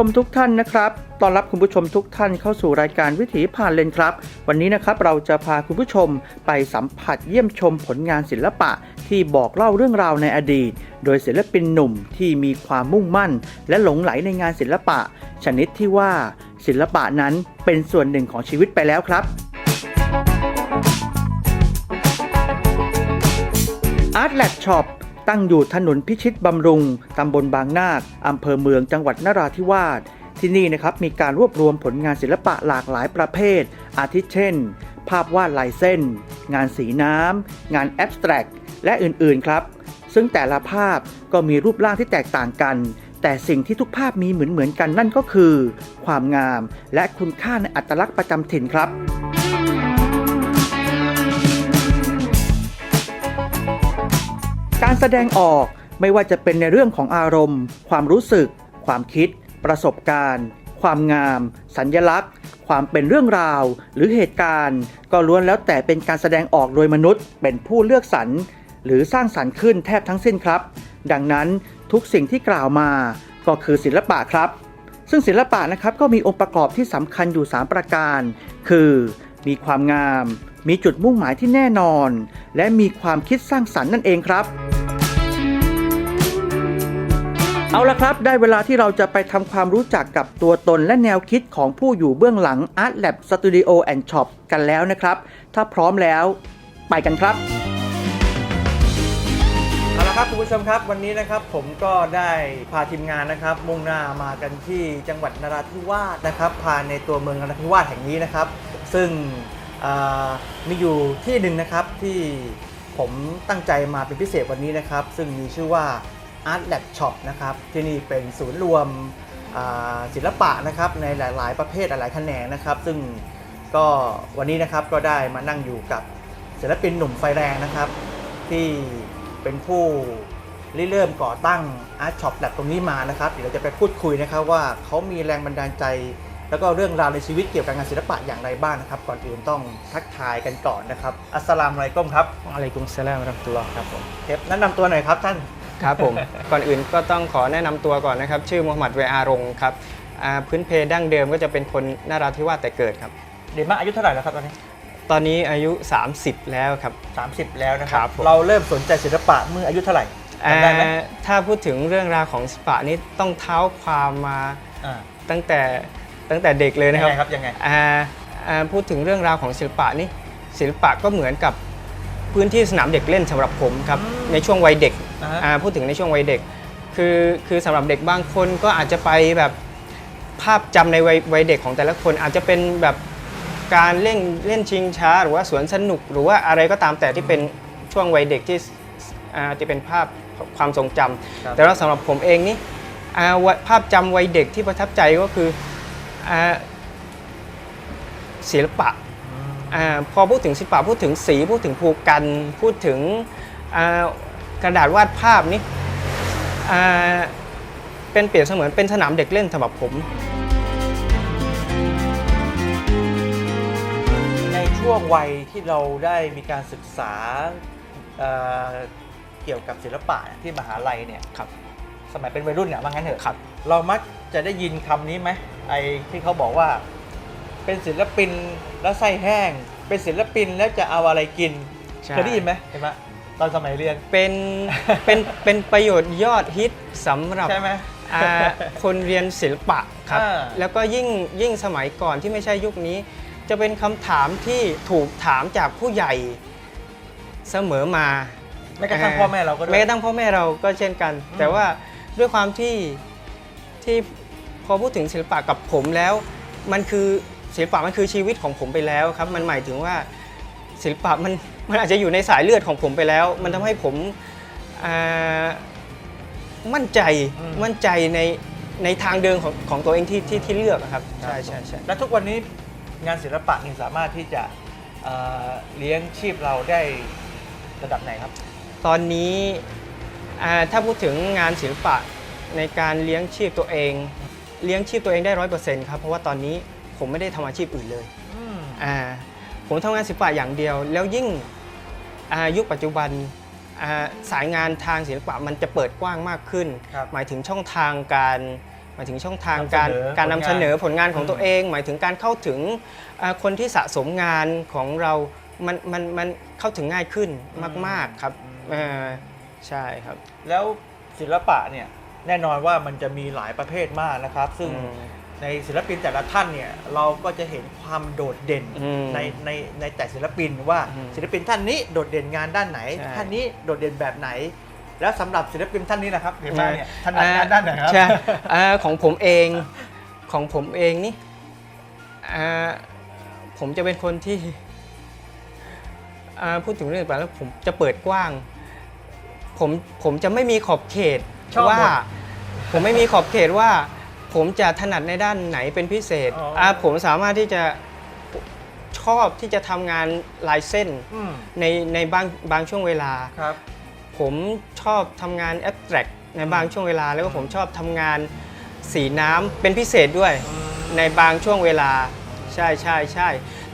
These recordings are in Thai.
ชมทุกท่านนะครับ ต้อนรับคุณผู้ชมทุกท่านเข้าสู่รายการวิถีผ่านเลนครับ วันนี้นะครับเราจะพาคุณผู้ชมไปสัมผัสเยี่ยมชมผลงานศิลปะที่บอกเล่าเรื่องราวในอดีต โดยศิลปินหนุ่มที่มีความมุ่งมั่น และหลงไหลในงานศิลปะ ชนิดที่ว่า ศิลปะนั้นเป็นส่วนหนึ่งของชีวิตไปแล้วครับ Art Lab Shop ตั้ ตั้งอยู่ถนนพิชิตบำรุง ตำบลบางนาคอำเภอเมืองจังหวัดนราธิวาส ที่นี่นะครับมีการรวบรวมผลงานศิลปะหลากหลายประเภท อาทิเช่น ภาพวาดลายเส้น งานสีน้ำ งานแอบสแตรกและอื่นๆครับ ซึ่งแต่ละภาพก็มีรูปร่างที่แตกต่างกัน แต่สิ่งที่ทุกภาพมีเหมือนๆกันนั่นก็คือ ความงามและคุณค่าในอัตลักษณ์ประจำถิ่นครับ แสดงออกไม่ว่าจะเป็นในเรื่องของอารมณ์ ความรู้สึก ความคิด ประสบการณ์ ความงาม สัญญลักษณ์ ความเป็นเรื่องราว หรือเหตุการณ์ ก็ล้วนแล้วแต่เป็นการแสดงออกโดยมนุษย์ เป็นผู้เลือกสรรหรือสร้างสรรค์ขึ้นแทบทั้งสิ้นครับ ดังนั้นทุกสิ่งที่กล่าวมาก็คือศิลปะครับ ซึ่งศิลปะนะครับก็มีองค์ประกอบที่สำคัญอยู่ 3 ประการ คือ มีความงาม มีจุดมุ่งหมายที่แน่นอน และมีความคิดสร้างสรรค์นั่นเองครับ เอาละครับ ได้เวลาที่เราจะไปทำความรู้จักกับตัวตนและแนวคิดของผู้อยู่เบื้องหลัง Art Lab Studio and Shop กันแล้วนะครับ ถ้าพร้อมแล้ว ไปกันครับ เอาละครับคุณผู้ชมครับ วันนี้นะครับผมก็ได้พาทีมงานนะครับ มุ่งหน้ามากันที่จังหวัดนราธิวาสนะครับภายในตัวเมืองนราธิวาสแห่งนี้นะครับ ซึ่งมีอยู่ที่หนึ่งนะครับที่ผมตั้งใจมาเป็นพิเศษวันนี้นะครับ ซึ่งมีชื่อว่า Art Lab Shop นะครับที่นี่เป็นศูนย์รวมอ่าศิลปะนะครับในหลาย ๆ ประเภทหลายๆแขนงนะครับ ซึ่งก็วันนี้นะครับก็ได้มานั่งอยู่กับศิลปินหนุ่มไฟแรงนะครับ ที่เป็นผู้ริเริ่มก่อตั้ง Art Shop Lab ตรงนี้มานะครับ เดี๋ยวเราจะไปพูดคุยนะครับว่าเขามีแรงบันดาลใจ แล้วก็เรื่องราวในชีวิตเกี่ยวกับงานศิลปะอย่างไรบ้างนะครับ ก่อนอื่นต้องทักทายกันก่อนนะครับ อัสสลามุอะลัยกุมครับอะลัยกุมสลามวะเราะห์มะตุลลอฮ์ครับผมเทปแนะนำตัวหน่อยครับท่าน ครับผม ก่อนอื่นก็ต้องขอแนะนำตัวก่อนนะครับ ชื่อมูฮัมหมัดเวอารงค์ครับอ่าพื้นเพดั้งเดิมก็จะเป็นคนนาราธิวาสแต่เกิดครับ เดยวมาอายุเท่าไหร่แล้วครับตอนนี้ ตอนนี้อายุ 30 แล้วครับ 30 แล้วนะครัครับบผม เราเริ่มสนใจศิลปะเมื่ออายุเท่าไหร่จำได้ไหมอ่าถ้าพูดถึงเรื่องราวของศิลปะนี้ต้องเท้าความมาอ่าตั้งแต่ตั้งแต่เด็กเลยยังนะครับไงครับยังไง อ่าอ่าพูดถึงเรื่องราวของศิลปะนี่ศิลปะก็เหมือนกับ พื้นที่สนามเด็กเล่นสำหรับผมครับอืมในช่วงวัยเด็กอ่าฮะ อ่าพูดถึงในช่วงวัยเด็ก คือคือสำหรับเด็กบางคนก็อาจจะไปแบบภาพจำในวัยวัยเด็กของแต่ละคนอาจจะเป็นแบบการเล่นเล่นชิงช้า หรือว่าสวนสนุกหรือว่าอะไรก็ตามแต่ที่เป็นช่วงวัยเด็กที่อ่าที่เป็นภาพความทรงจำครับ แต่ว่าสำหรับผมเองนี่อ่าวะภาพจำวัยเด็กที่ประทับใจก็คืออาศิลปะ อืมอาพอพูดถึงศิลปะพูดถึงสีพูดถึงภูกัน พูดถึงอ่ากระดาษวาดภาพนี่อ่าเป็นเปรียบเสมือนเป็นสนามเด็กเล่นสำหรับผมในช่วงวัยที่เราได้มีการศึกษาเอ่อเกี่ยวกับศิลปะที่มหาลัยเนี่ยครับสมัยเป็นวัยรุ่นเนี่ยว่างั้นเถอะครับเรามักจะได้ยินคำนี้ไหมไอ้ที่เขาบอกว่า เป็นศิลปินแล้วไส้แห้ง เป็นศิลปินแล้วจะเอาอะไรกินใช่ เคยได้ยินไหมเห็นไหมตอนสมัยเรียนเป็นเป็นเป็นประโยชน์ยอดฮิตสำหรับ ใช่ไหม อ่าคนเรียนศิลปะครับ อ่า แล้วก็ยิ่งยิ่งสมัยก่อนที่ไม่ใช่ยุคนี้ จะเป็นคำถามที่ถูกถามจากผู้ใหญ่เสมอมาแม้กระทั่งพ่อแม่เราก็ด้วย แม้กระทั่งพ่อแม่เราก็เช่นกัน อืม แต่ว่าด้วยความที่ที่พอพูดถึงศิลปะกับผมแล้ว มันคือ ศิลปะมันคือชีวิตของผมไปแล้วครับ มันหมายถึงว่าศิลปะมันมันอาจจะอยู่ในสายเลือดของผมไปแล้ว มันทำให้ผมอ่ามั่นใจอืมมั่นใจในในทางเดินของของตัวเองที่ที่ที่เลือกอะครับใช่ใช่ใช่แล้วทุกวันนี้งานศิลปะนี่สามารถที่จะเอ่อเลี้ยงชีพเราได้ระดับไหนครับ ตอนนี้อ่าถ้าพูดถึงงานศิลปะในการเลี้ยงชีพตัวเอง เลี้ยงชีพตัวเองได้ร้อยเปอร์เซ็นต์ครับเพราะว่าตอนนี้ ผมไม่ได้ทำอาชีพอื่นเลยอ่าผมทำงานศิลปะอย่างเดียว แล้วยิ่งอ่ายุคปัจจุบันอ่าสายงานทางศิลปะมันจะเปิดกว้างมากขึ้นครับหมายถึงช่องทางการหมายถึงช่องทางการนำเสนอการนำเสนอผลงานของอืมตัวเอง หมายถึงการเข้าถึงอ่าคนที่สะสมงานของเรา มันมันมันเข้าถึงง่ายขึ้นมาก ๆครับอ่าใช่ครับ แล้วศิลปะเนี่ยแน่นอนว่ามันจะมีหลายประเภทมากนะครับ ซึ่งอืม ในศิลปินแต่ละท่านเนี่ยเราก็จะเห็นความโดดเด่นอืมในในในแต่ศิลปินว่าอืมศิลปินท่านนี้โดดเด่นงานด้านไหน ใช่ ท่านนี้โดดเด่นแบบไหน แล้วสำหรับศิลปินท่านนี้นะครับเห็นไหมเนี่ยท่านนัอ่งานด้านไหนครับ ใช่อ่าของผมเองของผมเองนี่อ่าผมจะเป็นคนที่อ่าพูดถึงเรื่องศิลปะแล้วผมจะเปิดกว้าง ผมผมจะไม่มีขอบเขตชอบหมด ว่า ผมไม่มีขอบเขตว่า ผมจะถนัดในด้านไหนเป็นพิเศษอ๋ออ่าผมสามารถที่จะชอบที่จะทำงานลายเส้นอืมในในบางบางช่วงเวลา ครับ ผมชอบทำงานแอบแตรกในบางช่วงเวลา แล้วก็ผมชอบทำงานสีน้ำเป็นพิเศษด้วย ในบางช่วงเวลาใช่ใช่ใช่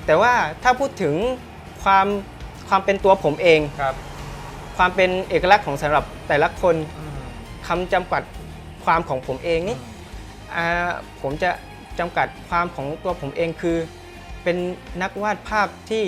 แต่ว่าถ้าพูดถึงความความเป็นตัวผมเอง ครับความเป็นเอกลักษณ์ของสำหรับแต่ละคนอืมคำจำกัดความของผมเองนี่อ่า ผมจะจำกัดความของตัวผมเองคือ เป็นนักวาดภาพที่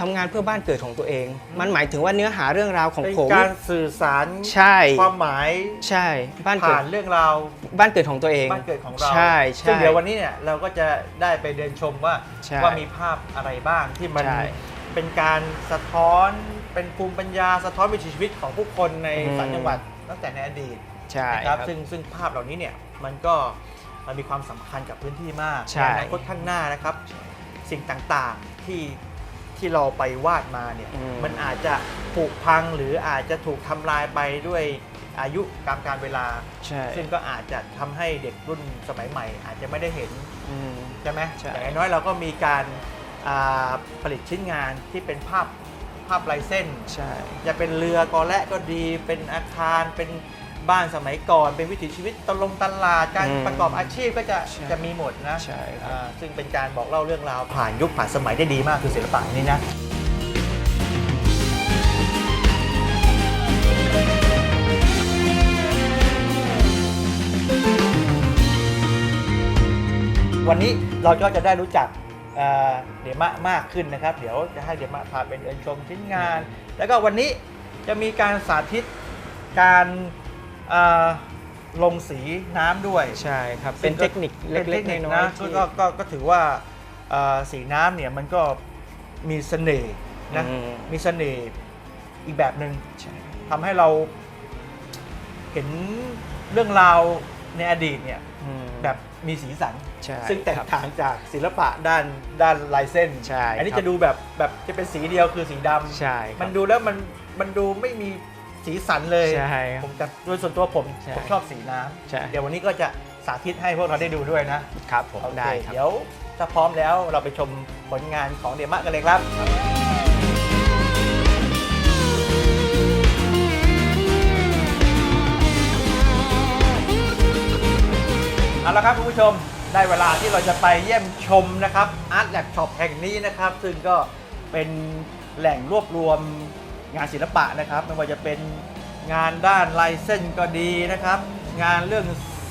ทำงานเพื่อบ้านเกิดของตัวเอง มันหมายถึงว่าเนื้อหาเรื่องราวของเป็นผม การสื่อสารใช่ ความหมายใช่ บ้านเกิดผ่านเรื่องราวบ้านเกิดของตัวเอง บ้านเกิดของเราใช่ใช่ซึ่งเดี๋ยววันนี้เนี่ยเราก็จะได้ไปเดินชมว่าใช่ว่ามีภาพอะไรบ้างที่มันใช่เป็นการสะท้อนเป็นภูมิปัญญาสะท้อนวิถีชีวิตของผู้คนในอืม ต่างจังหวัดตั้งแต่ในอดีตใช่นะครับซึ่งซึ่งภาพเหล่านี้เนี่ยมันก็ มันมีความสำคัญกับพื้นที่มากใช่ในอนาคตข้างหน้านะครับ สิ่งต่างๆที่ที่เราไปวาดมาเนี่ยอืมมันอาจจะผุพังหรืออาจจะถูกทำลายไปด้วยอายุกามการเวลาใช่ซึ่งก็อาจจะทำให้เด็กรุ่นสมัยใหม่ อาจจะไม่ได้เห็นอืมใช่ไหมใช่อย่างน้อยเราก็มีการอ่าผลิตชิ้นงานที่เป็นภาพภาพลายเส้นใช่จะเป็นเรือกอและก็ดีเป็นอาคารเป็น บ้านสมัยก่อนเป็นวิถีชีวิตตลงตลาดการประกอบอาชีพก็จะจะมีหมดนะใช่ครับ อ่าซึ่งเป็นการบอกเล่าเรื่องราวผ่านยุคผ่านสมัยได้ดีมากคือศิลปะนี่นะ วันนี้เราก็จะได้รู้จักเอ่อเดมะมากขึ้นนะครับ เดี๋ยวจะให้เดมะพาไปเดินชมชิ้นงาน แล้วก็วันนี้จะมีการสาธิตการเอ่อลงสีน้ำด้วยใช่ครับ เป็นเทคนิคเล็กๆป็น้อยนะๆที่ก็ก็ก็ถือว่าเอ่อสีน้ำเนี่ยมันก็มีเสน่ห์นะอืม มีเสน่ห์อีกแบบหนึ่ง ใช่ ทำให้เราเห็นเรื่องราวในอดีตเนี่ยอืมแบบมีสีสัน ใช่ซึ่งแตกครับต่างจากศิลปะด้านด้านลายเส้น ใช่อันนี้ครับจะดูแบบแบบจะเป็นสีเดียวคือสีดำใช่ครับ มันดูแล้วมันมันดูไม่มี สีสันเลยใช่ครับผมแต่โดยส่วนตัวผมใช่ผมชอบสีน้ใช่ำเดี๋ยววันนี้ก็จะสาธิตให้พวกเราได้ดูด้วยนะครับผมโอเคได้ครับ เดี๋ยวถ้าพร้อมแล้วเราไปชมผลงานของเดมะกันเลยครับ เอาละครับคุณผู้ชมได้เวลาที่เราจะไปเยี่ยมชมนะครับ Art Lab Shop แห่งนี้นะครับ ซึ่งก็เป็นแหล่งรวบรวม งานศิลปะนะครับ ไม่ว่าจะเป็นงานด้านลายเส้นก็ดีนะครับ งานเรื่อง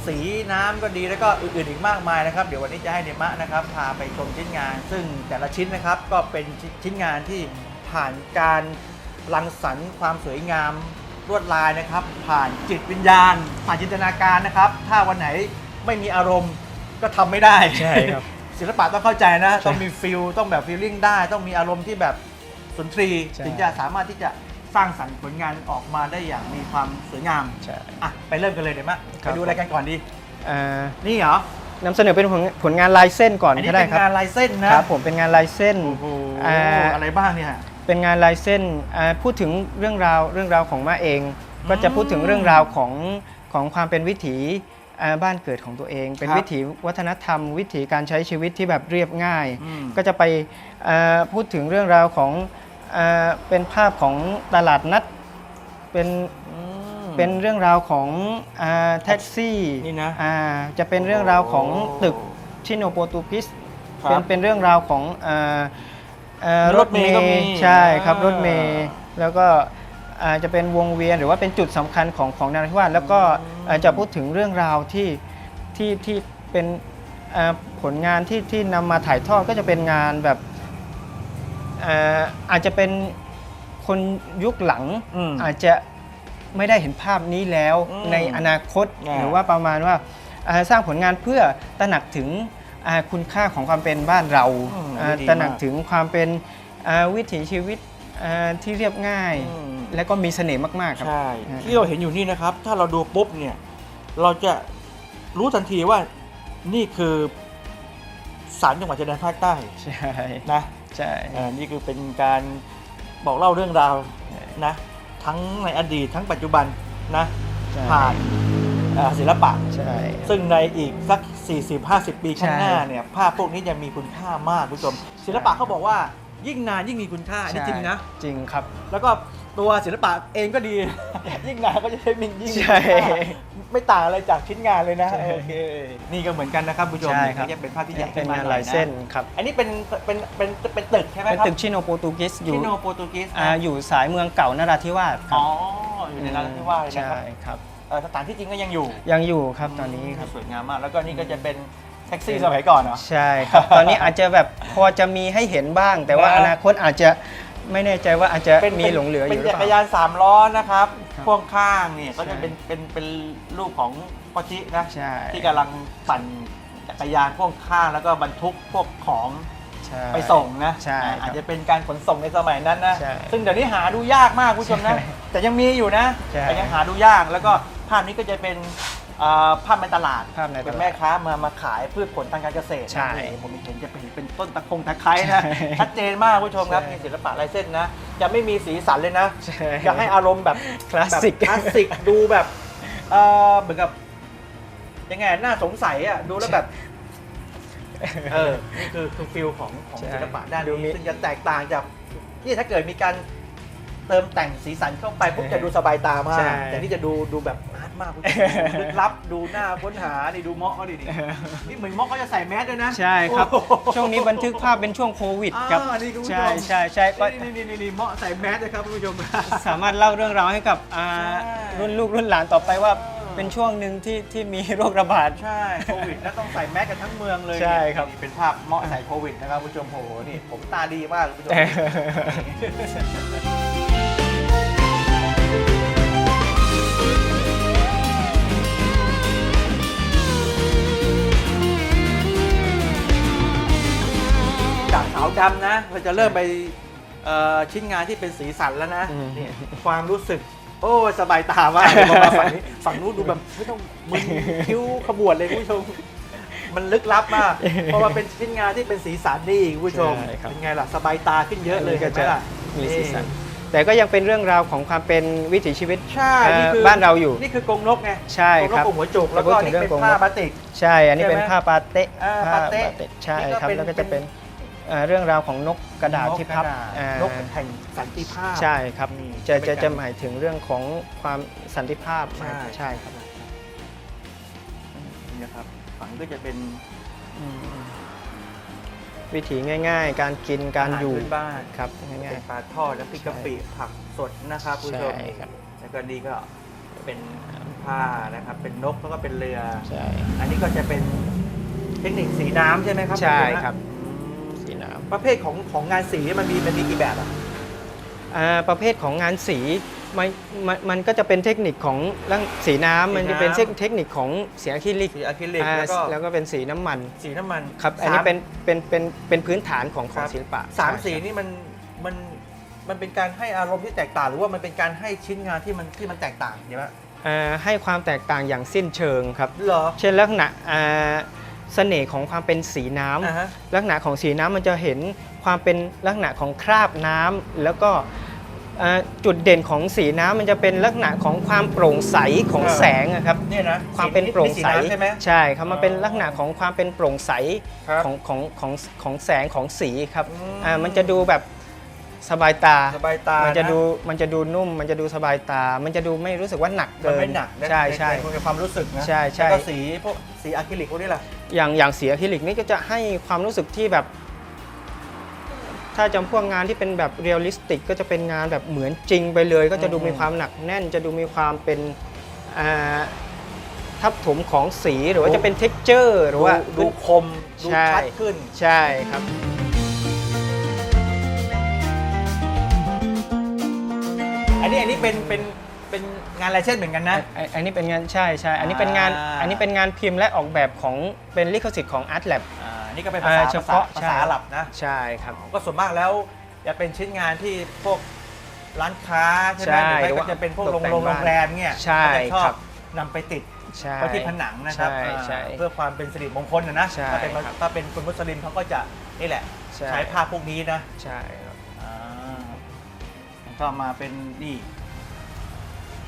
สีน้ำก็ดีแล้วก็อื่นๆอีกมากมายนะครับ เดี๋ยววันนี้จะให้เดมะนะครับพาไปชมชิ้นงาน ซึ่งแต่ละชิ้นนะครับก็เป็นชิ้นงานที่ผ่านการรังสรรค์ความสวยงามลวดลายนะครับ ผ่านจิตวิญญาณ ผ่านจินตนาการนะครับ ถ้าวันไหนไม่มีอารมณ์ก็ทำไม่ได้ใช่ครับศิลปะต้องเข้าใจนะใช่ต้องมีฟิลต้องแบบฟีลลิ่งได้ ต้องมีอารมณ์ที่แบบ สุนทรีย์ใช่ ถึงจะสามารถที่จะสร้างสรรค์ผลงานออกมาได้อย่างมีความสวยงามใช่ อะไปเริ่มกันเลยเดี๋ยวมะครัไปบ ดูอะไรกันก่อนดีเอ่อนี่เหรอ นำเสนอเป็นผลผลงานลายเส้นก่อนอันก็นี้ได้เป็นครับงานลายเส้นนะ ครับผมเป็นงานลายเส้นโอ้โห อ่าอะไรบ้างเนี่ย เป็นงานลายเส้นอ่าพูดถึงเรื่องราวเรื่องราวของมาเอง ก็จะพูดถึงเรื่องราวของของความเป็นวิถีอ่า บ้านเกิดของตัวเอง เป็นครับวิถีวัฒนธรรม วิถีการใช้ชีวิตที่แบบเรียบง่ายอืมก็จะไปอ่าพูดถึงเรื่องราวของอ่าเป็นภาพของตลาดนัดเป็นอืมเป็นเรื่องราวของอาแท็กซี่นี่นะอ่าจะเป็นเรื่องราวของโอ้ตึกชิโนโปรตุกิสครัเป็บนเป็นเรื่องราวของอ่าอ่ารถเมล์ก็มีใช่ครับอ่ารถเมย์แล้วก็ อ่าจะเป็นวงเวียนหรือว่าเป็นจุดสำคัญของของนราธิวาสแล้วก็อ่าจะพูดถึงเรื่องราวที่ที่ที่เป็นอ่าผลงานที่ที่นำมาถ่ายทอดก็จะเป็นงานแบบอ่าอาจจะเป็นคนยุคหลังอืมอาจจะไม่ได้เห็นภาพนี้แล้วอืมในอนาคตอ่า หรือว่าประมาณว่าอ่าสร้างผลงานเพื่อตระหนักถึงอ่าคุณค่าของความเป็นบ้านเราอืมอ่าดีตระหนักมากถึงความเป็นอ่าวิถีชีวิตอ่า ที่เรียบง่าย อืม และก็มีเสน่ห์มากๆครับ ใช่อ่าที่เราเห็นอยู่นี่นะครับ ถ้าเราดูปุ๊บเนี่ย เราจะรู้ทันทีว่านี่คือสารจังหวัดชายแดนภาคใต้ใช่นะใช่อ่านี่คือเป็นการบอกเล่าเรื่องราวนะ ทั้งในอดีตทั้งปัจจุบันนะใช่ ผ่านอ่าศิลปะ ใช่ ซึ่งในอีกสัก 40-50 ปีข้างหน้าใช่ เนี่ยภาพพวกนี้จะมีคุณค่ามากคุณผู้ชมศิลปะเขาบอกว่า ยิ่งนานยิ่งมีคุณค่าอันนี่จริงนะ จริงครับ แล้วก็ตัวศิลปะเองก็ดี ยิ่งนานก็จะได้มียิ่งมีใช่คุณค่าไม่ต่างอะไรจากชิ้นงานเลยนะใช่ โอเคนี่ก็เหมือนกันนะครับคุณผู้ชมใช่ครับนี่ก็เป็นภาพที่ใหญ่เป็นขึ้มงานหอลายเส้นครับ อันนี้เป็นเป็นเป็นเป็นตึกใช่ไหมเป็นครับตึกชิโนโปรตุกิสอยู่ชิโนโปรตุกีสนะอ่าอยู่สายเมืองเก่านราธิวาสครัอ๋ออยู่ในนราธิวาสเลยนะใช่ครับครับ เอ่อสถานที่จริงก็ยังอยู่ยังอยู่ครับตอนนี้ครับ สวยงามมาก แล้วก็นี่ก็จะเป็น แท็กซี่สมัยก่อนเหรอใช่ครับตอนนี้อาจจะแบบพอจะมีให้เห็นบ้าง แต่ว่านะ อนาคตอาจจะไม่แน่ใจว่าอาจจะเป็นมีหลงเหลืออเป็นยู่หรือจัเปกรล่ายานสามล้อนะครับครับพ่วงข้างเนี่ยก็ใช่จะเป็นเป็นเป็นรูปของปอชินะใช่ ที่กำลังปั่นจักรยานพ่วงข้างแล้วก็บรรทุกพวกของใช่ ไปส่งนะใช่ครับอาจจะเป็นการขนส่งในสมัยนั้นนะใช่ซึ่งเดี๋ยวนี้หาดูยากมากคุณผู้ชมนะใช่แต่ยังมีอยู่นะใช่ แต่ยังหาดูยากแล้วก็ภาพนี้ก็จะเป็นเอ่อภาพในตลาดภาพในตลาดเป็นแม่ค้ามามาขายพืชผลทางการเกษตรใช่นี่ผมเห็นจะเป็นเป็นต้นตะคงตะไคร้นะใช่ชัดเจนมากคุณผู้ชมครับใช่นี่ศิลปะลายเส้นนะ จะไม่มีสีสันเลยนะ ใช่ จะให้อารมณ์แบบคลาสสิก แบบคลาสสิกดูแบบเออเหมือนกับยังไงน่าสงสัยอะดูแล้วแบบเออนี่คือคือฟิลของของใช่ศิลปะด้านดูมี นี้ซึ่งจะแตกต่างจากที่ถ้าเกิดมีการ เติมแต่งสีสันเข้าไปปุ๊บจะดูสบายตามาก ใช่ แต่นี่จะดูดูแบบอาร์ตมากคุณผู้ชมลึกลับดูหน้าค้นหานี่ดูเมาะเขาดินี่นี่เหมือนเมาะเขาจะใส่แมสด้วยนะใช่ครับ โอ้โห ช่วงนี้บันทึกภาพเป็นช่วงโควิดครับ อ่านี่คุณผู้ชม ใช่ใช่ใช่ก็นี่นี่นี่นี่เมาะใส่แมสนะครับคุณผู้ชม สามารถเล่าเรื่องราวให้กับอ่าใช่รุ่นลูกรุ่นหลานต่อไปว่าเออ เป็นช่วงหนึ่งที่ที่มีโรคระบาด ใช่โควิดแล้วต้องใส่แมสกันทั้งเมืองเลยใช่ครับ นี่เป็นภาพเมาะใส่โควิดนะครับคุณผู้ชมโหนี่ผมตาดีมากคุณผู้ชม จากขาวดำนะเราจะเริ่มไปเอ่อชิ้นงานที่เป็นสีสันแล้วนะอืม นี่ความรู้สึก โอ้สบายตามากเลยพอมาฝั่งนี้ฝั่งนู้นดูแบบไม่ต้องมึนคิ้วขบวนเลยคุณผู้ชม มันลึกลับมากเพราะว่าเป็นชิ้นงานที่เป็นสีสันนี่คุณผู้ชมใช่ครับ เป็นไงล่ะสบายตาขึ้นเยอะเลยก็เห็นไหมจะล่ะมีสีสันแต่ก็ยังเป็นเรื่องราวของความเป็นวิถีชีวิตใช่เอ่อนี่คือบ้านเราอยู่ นี่คือกรงนกไงใช่กรงนคกรับกรงหัวจุกแล้วก็จะพูดถึนี่งเรื่องเป็นกรงผ้านกบาติก ใช่ อันนี้เป็นใช่ไหม ผ้าปาเตะอ่าผ้ปาเต๊ะใช่นี่ก็ครับ เป็นแล้วก็จะเป็นเอ่อเรื่องราวของนกกระดาษที่พับนกกระดาษอ่านกแห่งสันติภาพ ใช่ครับนี่จะเป็นจะการจะหมายถึงเรื่องของความสันติภาพใช่ใช่ครับนี่นะครับฝั่งก็จะเป็นอืมวิถีง่าย ๆ การกินการอยู่หพื้นบ้านครับง่าย เป็นปลาทอดและพริกกะปิผักสดนะครับคุณผู้ชมใช่ครับ แล้วก็นี่ก็เป็นผ้านะครับ เป็นนกแล้วก็เป็นเรือ ๆใช่ อันนี้ก็จะเป็นเทคนิคสีน้ำใช่ไหมครับใช่ณผู้มครับอืมสีน้ำ ประเภทของของงานสีมันมีมันมีกี่แบบอะอ่าประเภทของงานสีมันมันมันก็จะเป็นเทคนิคของเรื่องสีน้ำมันจะเป็นเทคนิคของสีอะคริลิกสีอะคริลิกอ่าแล้วก็แล้วก็เป็นสีน้ำมันสีน้ำมันครับอันนี้สามเป็นเป็นเป็นเป็นพื้นฐานของขคองรับศิลปะสามใช่สีครับนี่มันมันมันเป็นการให้อารมณ์ที่แตกต่าง หรือว่ามันเป็นการให้ชิ้นงานที่มันที่มันแตกต่างใช่ไหมอ่าให้ความแตกต่างอย่างสิ้นเชิงครับ เหรอ เช่นลักษณะอ่า เสน่ห์ของความเป็นสีน้ำอ่าฮะ ลักษณะของสีน้ำมันจะเห็นความเป็นลักษณะของคราบน้ำแล้วก็เอ่อจุดเด่นของสีน้ำมันจะเป็นลักษณะของความโปร่งใสของเออแสงอะครับ เนี่ยนะความเป็นโปร่งใสนี่สีน้ำใช่ไหม ใช่ครับมันเป็นอ๋อลักษณะของความเป็นโปร่งใสครับของของของของแสงของสีครับอืม อ่ามันจะดูแบบ สบายตา สบายตามันจะนดูมันจะดูนุ่ม มันจะดูสบายตา มันจะดูไม่รู้สึกว่าหนักมันเกินไม่หนักนะใช่ใช่ในความรู้สึกนะใช่ใช่แล้วก็สีพวกสีอะคริลิกพวกนี้ล่ะอย่างอย่างสีอะคริลิกนี่ก็จะให้ความรู้สึกที่แบบ ถ้าจำพวกงานที่เป็นแบบเรียลลิสติก ก็จะเป็นงานแบบเหมือนจริงไปเลย ก็จะดูอืมมีความหนักแน่น จะดูมีความเป็นอ่าทับถมของสีหรือว่าจะเป็นเท็กเจอร์ หรือว่าดูดูคมดูใช่ชัดขึ้นใช่ครับ นนี้อันนี้เป็นเป็นเป็นงานลายเส้นเหมือนกันนะ อันอันนี้เป็นงานใช่ใช่อันนี้เป็นงานอ่า อันนี้เป็นงานพิมพ์และออกแบบของเป็นลิขสิทธิ์ของ Art Lab อ่านี่ก็เป็นภาษาอ่าเฉพาะภาษาใช่ภาษาอาหรับนะ ใช่ครับ ก็ส่วนมากแล้วจะเป็นชิ้นงานที่พวกร้านค้าใช่ไหมใช่หรือหรือไม่ว่าก็จะเป็นพวกตโรกงแต่งโรงโรบ้านงแรมเนี่ยใช่ก็จะชอครับบ นำไปติดใช่ ไว้ที่ผนังนะครับใช่อ่าใช่เพื่อความเป็นสิริมงคลนะนะใช่ถ้าเป็นครับถ้าเป็นคนมุสลิมเขาก็จะนี่แหละ ใช่ ใช้ภาพพวกนี้นะ ใช่ครับอ่า ก็มาเป็นนี่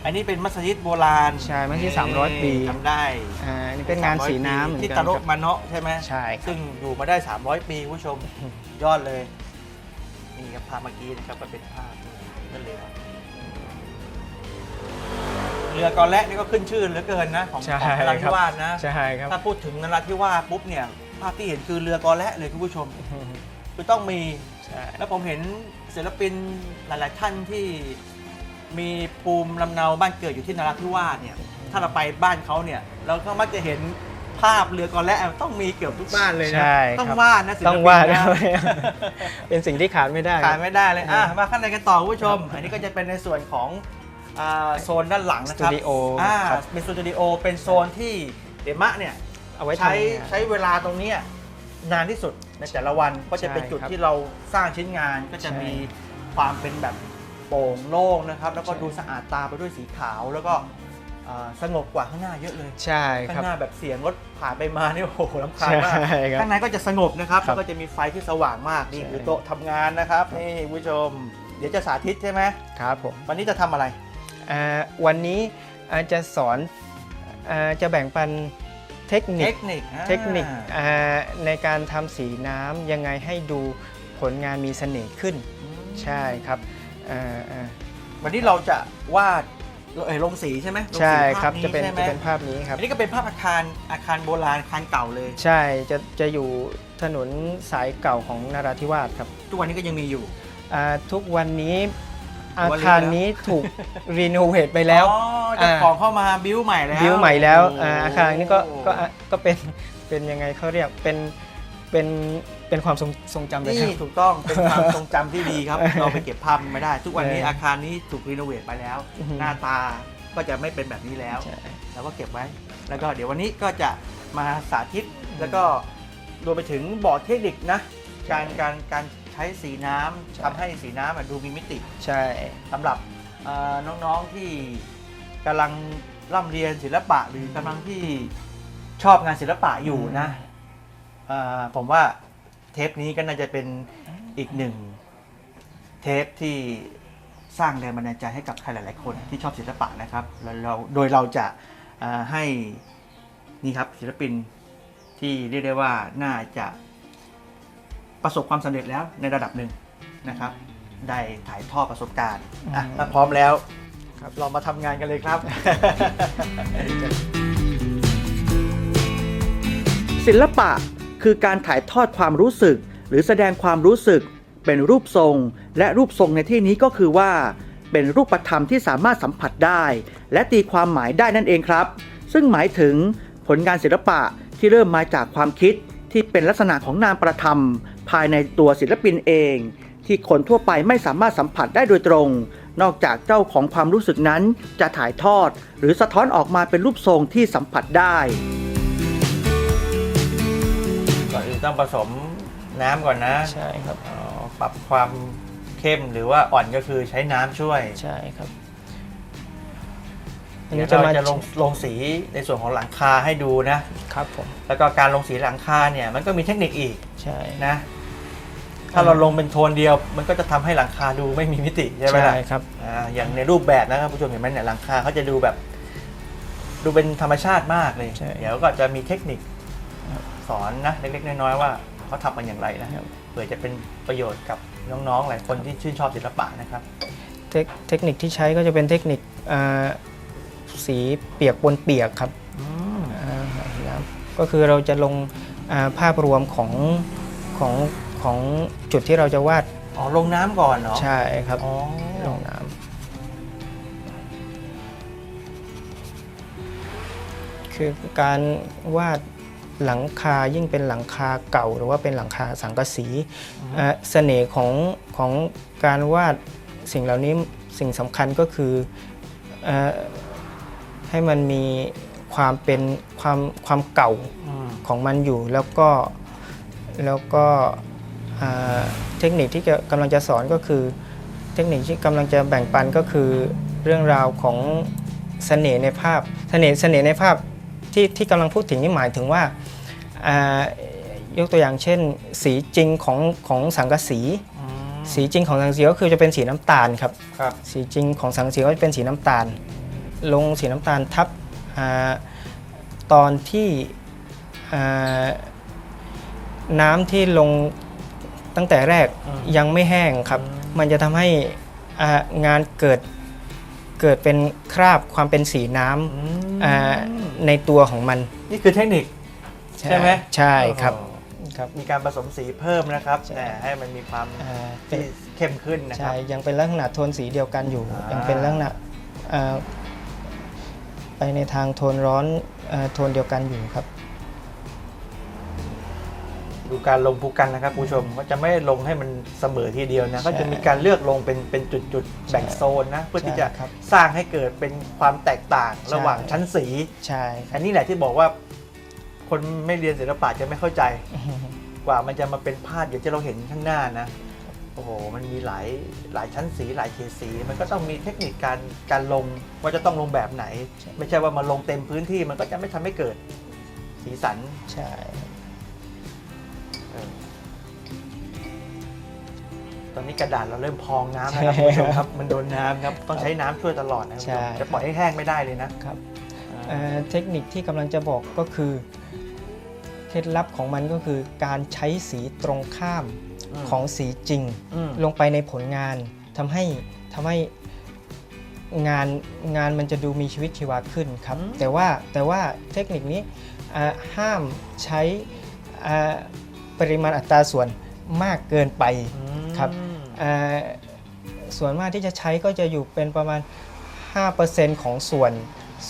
อันนี้เป็นมัสยิดโบราณใช่มัสยิด300ปี จำได้อ่าอันนี้เป็นงานสีน้ำเหมือนที่กันตาโรครับ มาเนาะใช่ไหมใช่ครับ ซึ่งอยู่มาได้ 300 ปีคุณผู้ชมยอดเลย นี่ครับภาพเมื่อกี้นะครับก็เป็นภาพนั่นเลยครับเรือกอแระนี่ก็ขึ้นชื่อเหลือเกินนะของใช่ของนราธิวาสนะ ใช่ครับ ถ้าพูดถึงนราธิวาสปุ๊บเนี่ยภาพที่เห็นคือเรือกอแระเลยคุณผู้ชม คือต้องมี ใช่แล้วผมเห็นศิลปินหลาย ๆ ท่านที่มีภูมิลำเนาบ้านเกิดอยู่ที่นราธิวาสเนี่ย ถ้าเราไปบ้านเขาเนี่ย เราก็มักจะเห็นภาพเรือกอแระต้องมีเกือบทุกบ้านเลยนะ ใช่ครับ ต้องวาดนะศิลปินต้องวาดนะด้วยเป็นสิ่งที่ขาดไม่ได้ขาดไม่ได้เลยอะมาข้างในกันต่อคุณผู้ชม อันนี้ก็จะเป็นในส่วนของอ่าโซนด้านหลังนะครับสตูดิโออ่าครับ เป็นสตูดิโอเป็นโซนที่เดมะเนี่ยเอาไว้ทำใช้งาน ใช้เวลาตรงเนี้ย นานที่สุดในแต่ละวันก็จะเป็นใช่จุดครับที่เราสร้างชิ้นงานก็จะใช่มีความเป็นแบบโปร่งโล่งนะครับ แล้วก็ใช่ดูสะอาดตาไปด้วยสีขาวแล้วก็เอ่อสงบกว่าข้างหน้าเยอะเลย ใช่ข้าครับงหน้าแบบเสียงรถผ่านไปมานี่โอ้โหลำคาญมากใช่ครับข้างในก็จะสงบนะครับครัแล้วบก็จะมีไฟที่สว่างมากนี่ใช่คือโต๊ะทำงานนะครับนี่คุณผู้ชม เดี๋ยวจะสาธิตใช่ไหมครับผมวันนี้จะทำอะไรอ่าวันนี้อาจะสอนอาจะแบ่งปัน เทคนิเทคคนิคอ่าเทคนิคอ่าในการทำสีน้ำยังไงให้ดูผลงานมีเสน่ห์ขึ้นอืมใช่ครับอ่าอ่าวันนี้เราจะวาดเอ่ยลงสีใช่ไหมลงสีใช่คภารัพบนี้จะเป็นใช่ไหมจะเป็นภาพนี้ครับอันนี้ก็เป็นภาพอาคารอาคารโบราณอาคารเก่าเลย ใช่จะจะอยู่ถนนสายเก่าของนราธิวาสครับ ทุกวันนี้ก็ยังมีอยู่อ่าทุกวันนี้ทุ อากวันนี้คารนี้ถูกรีโนเวทไปแล้วอ๋อเจ้าของเข้ามาบิ้วใหม่แล้วบิวใหม่แล้วโอ่าอาคารนี้ก็ก็อะก็เป็นเป็นยังไงเขาเรียกเป็นเป็นเป็นความทรงทรงจำเลยคนี่รับถูกต้องเป็นความทรงจำที่ดีครับ เราไปเก็บภาพไม่ได้ ทุกวันนี้เออออาคารนี้ถูกรีโนเวทไปแล้วอือฮึหน้าตาก็จะไม่เป็นแบบนี้แล้วใช่เราก็เก็บไว้ แล้วก็เดี๋ยววันนี้ก็จะมาสาธิตแล้วก็รวมไปถึงบอร์ดเทคนิคนะ การการการ ใช้สีน้ำใช่ทำให้สีน้ำอะดูมีมิติใช่ สำหรับเอ่อน้องๆที่กำลังร่ำเรียนศิลปะหรือกำลังที่ชอบงานศิลปะอยู่นะเอ่อผมว่าเทปนี้ก็น่าจะเป็นอีกหนึ่งเทปที่สร้างแรงบันดาลใจให้กับใครหลายๆคนที่ชอบศิลปะนะครับแล้วเราโดยเราจะเอ่อให้นี่ครับศิลปินที่เรียกได้ว่าน่าจะ ประสบความสำเร็จแล้วในระดับหนึ่งนะครับ ได้ถ่ายทอดประสบการณ์อะอืมถ้าพร้อมแล้วครับเรามาทำงานกันเลยครับ ศิลปะคือการถ่ายทอดความรู้สึก หรือแสดงความรู้สึก เป็นรูปทรง และรูปทรงในที่นี้ก็คือว่า เป็นรูปธรรมที่สามารถสัมผัสได้ และตีความหมายได้นั่นเองครับ ซึ่งหมายถึงผลงานศิลปะที่เริ่มมาจากความคิดที่เป็นลักษณะของนามประธรรม ภายในตัวศิลปินเอง ที่คนทั่วไปไม่สามารถสัมผัสได้โดยตรง นอกจากเจ้าของความรู้สึกนั้นจะถ่ายทอด หรือสะท้อนออกมาเป็นรูปทรงที่สัมผัสได้ก่อนอื่นต้องผสมน้ำก่อนนะใช่ครับปรับความเข้มหรือว่าอ่อนก็คือใช้น้ำช่วย ใช่ครับ อันนี้เดี๋ยวจะมาเราจะลงลงสีในส่วนของหลังคาให้ดูนะ ครับผมแล้วก็การลงสีหลังคาเนี่ยมันก็มีเทคนิคอีกใช่ นะ ถ้าเราลงเป็นโทนเดียว มันก็จะทำให้หลังคาดูไม่มีมิติใช่ไหมล่ะ ใช่ครับ อ่าอย่างในรูปแบบนะครับผู้ชมเห็นไหมเนี่ยหลังคาเขาจะดูแบบ ดูเป็นธรรมชาติมากเลย ใช่เดี๋ยวก็จะมีเทคนิคสอนนะเล็กๆน้อยๆว่าเขาทำมันอย่างไรนะเผื่อจะเป็นประโยชน์กับน้องๆหลายคนที่ชื่นชอบศิลปะนะครับ เทคเทคนิคที่ใช้ก็จะเป็นเทคนิคอ่า สีเปียกปนเปียกครับอืมอ่าน้ำก็คือเราจะลงอ่าภาพรวมของของของจุดที่เราจะวาดอ๋อลงน้ำก่อนเนาะใช่ครับอ๋อลงน้ำคือการวาดหลังคายิ่งเป็นหลังคาเก่า หรือว่าเป็นหลังคาสังกะสีอ่าเสน่ห์ของของการวาดสิ่งเหล่านี้สิ่งสำคัญก็คือเอ่อ ให้มันมีความเป็นความความเก่าอืมของมันอยู่แล้วก็แล้วก็อ่าเทคนิคที่จะกำลังจะสอนก็คือ เทคนิคที่กำลังจะแบ่งปันก็คือเรื่องราวของเสน่ห์ในภาพเสน่ห์เสน่ห์ในภาพที่ที่กำลังพูดถึงนี่หมายถึงว่าอ่ายกตัวอย่างเช่น สีจริงของของสังกะสีอืมสีจริงของสังกะสีก็คือจะเป็นสีน้ำตาลครับครับ สีจริงของสังกะสีก็จะเป็นสีน้ำตาล ลงสีน้ำตาลทับอาตอนที่อ่าน้ำที่ลงตั้งแต่แรกอืมยังไม่แห้งครับอืมมันจะทำให้อ่างานเกิดเกิดเป็นคราบความเป็นสีน้อืมำอ่าในตัวของมัน นี่คือเทคนิค ใช่ไหมใช่ครับโอ้โหครับมีการผสมสีเพิ่มนะครับใช่แหมให้มันมีความอ่าเป็นที่เข้มขึ้นนะคใช่รับยังเป็นลักษณะโทนสีเดียวกันอยู่อ่ายัยังเป็นลักษณะอ่าไป ในทางโทนร้อนอ่าโทนเดียวกันอยู่ครับ ดูการลงภูกันนะครับผู้ชมก็จะไม่ลงให้มันเสมอทีเดียวนะใช่ก็จะมีการเลือกลงเป็นเป็นจุดๆแบ่งโซนนะ เพื่อที่จะใช่ครับสร้างให้เกิดเป็นความแตกต่างระหว่างใช่ชั้นสีใช่คอัรับนนี้แหละที่บอกว่า คนไม่เรียนศิลปะจะไม่เข้าใจ กว่ามันจะมาเป็นภาพอย่างที่เราเห็นข้างหน้านะ โอ้โห มันมีหลายหลายชั้นสีหลายเฉดสี มันก็ต้องมีเทคนิคการการลงว่าจะต้องลงแบบไหนไม่ใช่ว่ามาลงเต็มพื้นที่มันก็จะไม่ทำให้เกิดสีสันใช่ เออตอนนี้กระดาษเราเริ่มพองน้ำนะครับคุณผู้ชมครับ มันโดนน้ำครับ ต้องใช้น้ำช่วยตลอดนะครับคุณผู้ชมจะปล่อยให้แห้งไม่ได้เลยนะครับเอ่อเทคนิคที่กำลังจะบอกก็คือ เคล็ดลับของมันก็คือการใช้สีตรงข้าม ของสีจริงมลงไปในผลงานทำให้ทำให้งานงานมันจะดูมีชีวิตชีวาขึ้นครับ แต่ว่าแต่ว่าเทคนิคนี้อ่าห้ามใช้อ่าปริมาณอัตราส่วนมากเกินไปอืมครับอ่าส่วนมากที่จะใช้ก็จะอยู่เป็นประมาณ 5%ของส่วน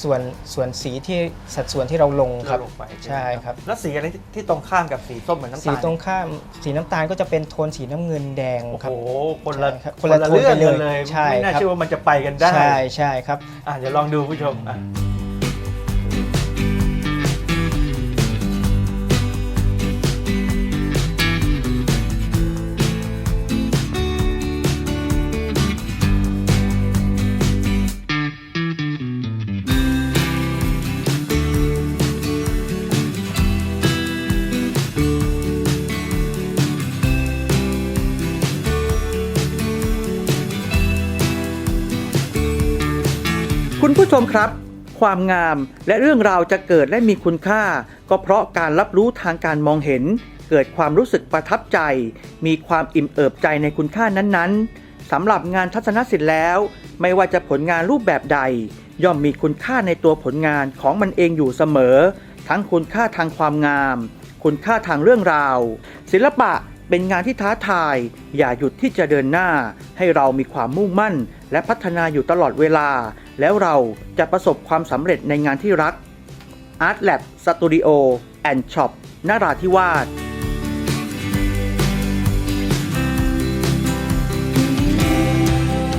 ส่วนส่วนสีที่สัดส่วนที่เราลงครับลงไปใช่ครับ แล้วสีอะไรที่ที่ตรงข้ามกับสีส้มเหมือนน้ำสีตาลตรงข้ามสีน้ำตาลก็จะเป็นโทนสีน้ำเงินแดงโอ้ครับโหคนละใช่ครับคนละคนละโทนเรื่องไปเลยกันเลยใช่ไม่น่าครับเชื่อว่ามันจะไปกันได้ใช่ใช่ครับอะเดี๋ยวลองดูผู้ชมอะ คุณผู้ชมครับ ความงามและเรื่องราวจะเกิดและมีคุณค่า ก็เพราะการรับรู้ทางการมองเห็น เกิดความรู้สึกประทับใจ มีความอิ่มเอิบใจในคุณค่านั้นๆสำหรับงานทัศนศิลป์แล้ว ไม่ว่าจะผลงานรูปแบบใด ย่อมมีคุณค่าในตัวผลงานของมันเองอยู่เสมอ ทั้งคุณค่าทางความงาม คุณค่าทางเรื่องราว ศิลปะเป็นงานที่ท้าทาย อย่าหยุดที่จะเดินหน้า ให้เรามีความมุ่งมั่น และพัฒนาอยู่ตลอดเวลา แล้วเราจะประสบความสำเร็จในงานที่รัก Art Lab Studio and Shop นราธิวาส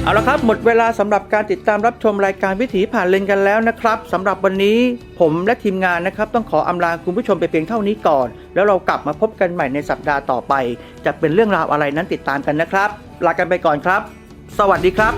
เอาละครับ หมดเวลาสำหรับการติดตามรับชมรายการวิถีผ่านเลนกันแล้วนะครับสำหรับวันนี้ผมและทีมงานนะครับ ต้องขออำลาคุณผู้ชมไปเพียงเท่านี้ก่อน แล้วเรากลับมาพบกันใหม่ในสัปดาห์ต่อไป จะเป็นเรื่องราวอะไรนั้นติดตามกันนะครับ ลากันไปก่อนครับ สวัสดีครับ